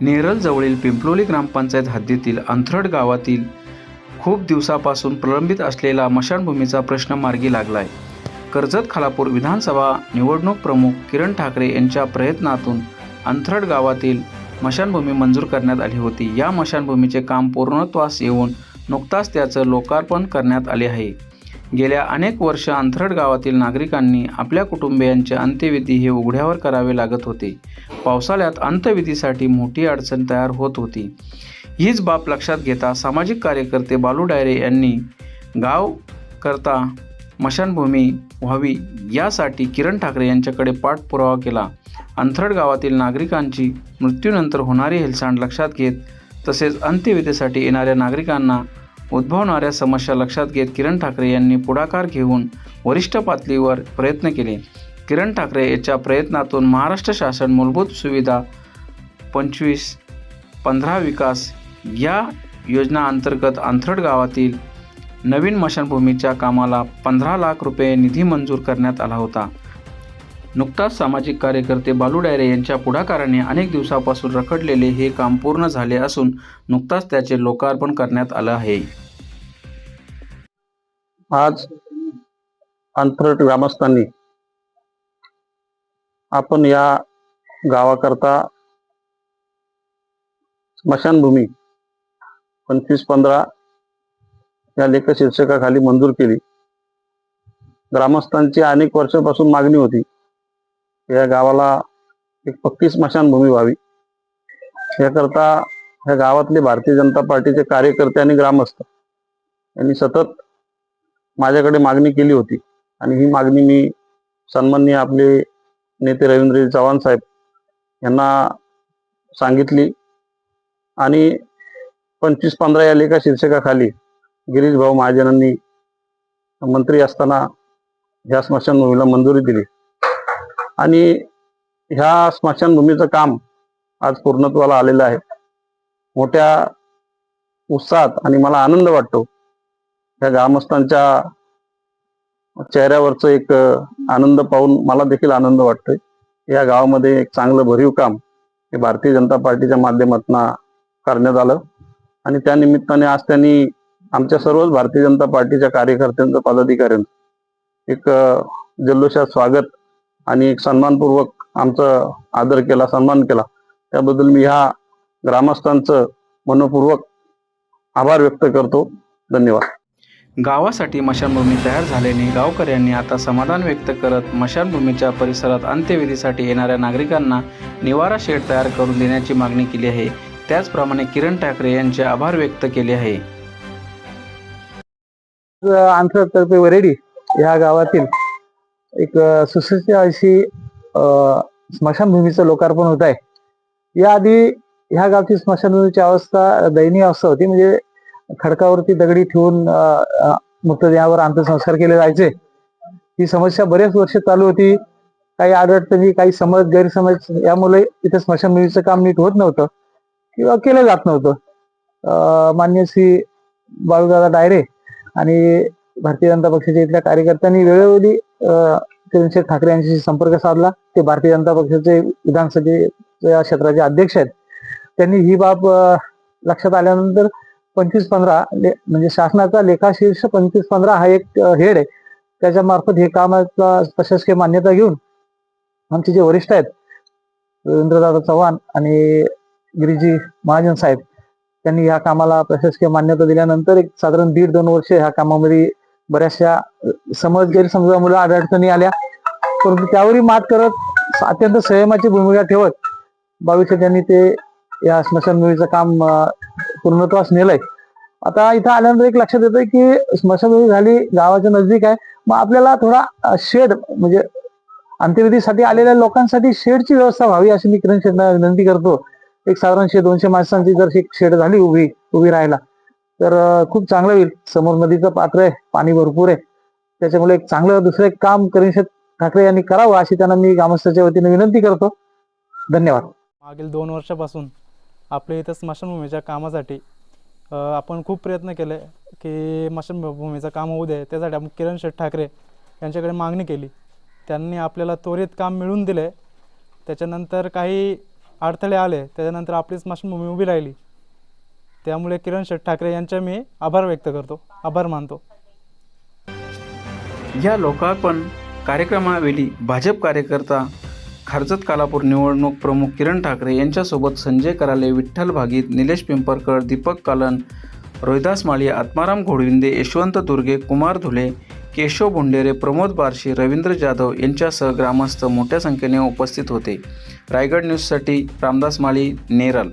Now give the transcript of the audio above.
नेरलजवळील पिंपलोली ग्रामपंचायत हद्दीतील अंथरड गावातील खूप दिवसापासून प्रलंबित असलेला मशानभूमीचा प्रश्न मार्गी लागलाय. कर्जत खालापूर विधानसभा निवडणूक प्रमुख किरण ठाकरे यांच्या प्रयत्नातून अंथरड गावातील मशानभूमी मंजूर करण्यात आली होती. या मशानभूमीचे काम पूर्णत्वास येऊन नुकताच त्याचं लोकार्पण करण्यात आले आहे. गेल्या अनेक वर्ष अंथरड गावातील नागरिकांनी आपल्या कुटुंबियांचे अंत्यविधी हे उघड्यावर करावे लागत होते. पावसाळ्यात अंत्यविधीसाठी मोठी अडचण तयार होत होती. हीच बाब लक्षात घेता सामाजिक कार्यकर्ते बालू डायरे यांनी गाव करता मशानभूमी व्हावी यासाठी किरण ठाकरे यांच्याकडे पाठपुरावा केला. अंथरड गावातील नागरिकांची मृत्यूनंतर होणारी हेलसांड लक्षात घेत तसेच अंत्यविधीसाठी येणाऱ्या नागरिकांना उद्भवणाऱ्या समस्या लक्षात घेत किरण ठाकरे यांनी पुढाकार घेऊन वरिष्ठ पातळीवर प्रयत्न केले. किरण ठाकरे याच्या प्रयत्नातून महाराष्ट्र शासन मूलभूत सुविधा पंचवीस पंधरा विकास या योजनाअंतर्गत अंथरड गावातील नवीन मशानभूमीच्या कामाला पंधरा लाख रुपये निधी मंजूर करण्यात आला होता. नुकताच सामाजिक कार्यकर्ते बालू डायरे यांच्या पुढाकाराने अनेक दिवसापासून रखडलेले हे काम पूर्ण झाले असून नुकताच त्याचे लोकार्पण करण्यात आलं आहे. आज अंतरट ग्रामस्थांनी आपण या गावाकरता स्मशानभूमी पंचवीस पंधरा या लेख शीर्षकाखाली मंजूर केली. ग्रामस्थांची अनेक वर्षापासून मागणी होती. या गावाला एक पक्की स्मशानभूमी व्हावी. याकरता या गावातले भारतीय जनता पार्टीचे कार्यकर्ते आणि ग्रामस्थ यांनी सतत माझ्याकडे मागणी केली होती. आणि ही मागणी मी सन्माननीय आपले नेते रवींद्र चव्हाण साहेब यांना सांगितली. आणि पंचवीस पंधरा या लेखा शीर्षकाखाली गिरीश भाऊ महाजनांनी मंत्री असताना ह्या स्मशानभूमीला मंजुरी दिली. आणि ह्या स्मशानभूमीचं काम आज पूर्णत्वाला आलेलं आहे. मोठ्या उत्साहात आणि मला आनंद वाटतो या ग्रामस्थांच्या चेहऱ्यावरचं एक आनंद पाहून मला देखील आनंद वाटतोय. या गावामध्ये एक चांगलं भरीव काम हे भारतीय जनता पार्टीच्या माध्यमातून करण्यात आलं. आणि त्या निमित्ताने आज त्यांनी आमच्या सर्वच भारतीय जनता पार्टीच्या कार्यकर्त्यांचं पदाधिकाऱ्यांचं एक जल्लोषात स्वागत आणि एक सन्मानपूर्वक आमचं आदर केला सन्मान केला. त्याबद्दल मी ह्या ग्रामस्थांचं मनपूर्वक आभार व्यक्त करतो. धन्यवाद. गावासाठी मशानभूमी तयार झाल्याने गावकऱ्यांनी आता समाधान व्यक्त करत मशानभूमीच्या परिसरात अंत्यविधीसाठी येणाऱ्या नागरिकांना निवारा शेड तयार करून देण्याची मागणी केली आहे. त्याचप्रमाणे किरण ठाकरे यांचे आभार व्यक्त केले आहे. आंतरतर्फे वरेडी या गावातील एक सुसज्ज अशी स्मशानभूमीचं लोकार्पण होत आहे. याआधी ह्या गावची स्मशानभूमीची अवस्था दयनीय अवस्था होती. म्हणजे खडकावरती दगडी ठेवून मृतदेहावर अंत्यसंस्कार केले जायचे. ही समस्या बरेच वर्ष चालू होती. काही अडचणी काही समज गैरसमज यामुळे इथे स्मशानभूमीचं काम नीट होत नव्हतं किंवा केलं जात नव्हतं. मान्य श्री बाळूदादा डायरे आणि भारतीय जनता पक्षाच्या इथल्या कार्यकर्त्यांनी वेळोवेळी अ, ठाकरे यांच्याशी संपर्क साधला. ते भारतीय जनता पक्षाचे विधानसभेच्या क्षेत्राचे अध्यक्ष आहेत. त्यांनी ही बाब लक्षात आल्यानंतर पंचवीस पंधरा म्हणजे शासनाचा लेखाशीर्ष पंचवीस पंधरा हा एक हेड आहे. त्याच्या मार्फत हे कामाचा प्रशासकीय मान्यता घेऊन आमचे जे वरिष्ठ आहेत रवींद्रदादा चव्हाण आणि गिरीजी महाजन साहेब त्यांनी या कामाला प्रशासकीय मान्यता दिल्यानंतर एक साधारण दीड दोन वर्ष ह्या कामामध्ये बऱ्याचशा समज गैरसमजामुळे अडचणी आल्या. परंतु त्यावरही मात करत अत्यंत संयमाची भूमिका ठेवत बावीस त्यांनी ते या स्मशानभूमीचं काम पूर्णत्वास नेलंय आता इथं आल्यानंतर एक लक्षात येतं की स्मशानभूमी झाली गावाच्या नजदीक आहे. मग आपल्याला थोडा शेड म्हणजे अंत्यविधीसाठी आलेल्या लोकांसाठी शेडची व्यवस्था व्हावी अशी मी किरण शेडला विनंती करतो. एक साधारणशे दोनशे माणसांची जर एक शेड झाली उभी उभी राहायला तर खूप चांगलं होईल. समोर नदीचं पात्र आहे पाणी भरपूर आहे. त्याच्यामुळे एक चांगलं दुसरं एक काम करिष्ठ ठाकरे यांनी करावं अशी त्यांना मी ग्रामस्थाच्या वतीने विनंती करतो. धन्यवाद. मागील दोन वर्षापासून आपल्या इथं स्मशानभूमीच्या कामासाठी आपण खूप प्रयत्न केले की स्मशानभूमीचं काम होऊ दे. त्यासाठी आपण किरण शेठ ठाकरे यांच्याकडे मागणी केली. त्यांनी आपल्याला त्वरित काम मिळून दिले. त्याच्यानंतर काही अडथळे आले. त्याच्यानंतर आपली स्मशानभूमी उभी राहिली. त्यामुळे किरण शेठ ठाकरे यांचे मी आभार व्यक्त करतो. आभार मानतो. या लोकार्पण कार्यक्रमावेळी भाजप कार्यकर्ता खारजत कालापूर निवडणूक प्रमुख किरण ठाकरे यांच्यासोबत संजय कराले विठ्ठल भागीत निलेश पिंपरकर दीपक कालन रोहिदास माळी आत्माराम घोडविंदे यशवंत दुर्गे कुमार धुले केशव भोंडेरे प्रमोद बारशी रवींद्र जाधव यांच्यासह ग्रामस्थ मोठ्या संख्येने उपस्थित होते. रायगड न्यूजसाठी रामदास माळी नेरल.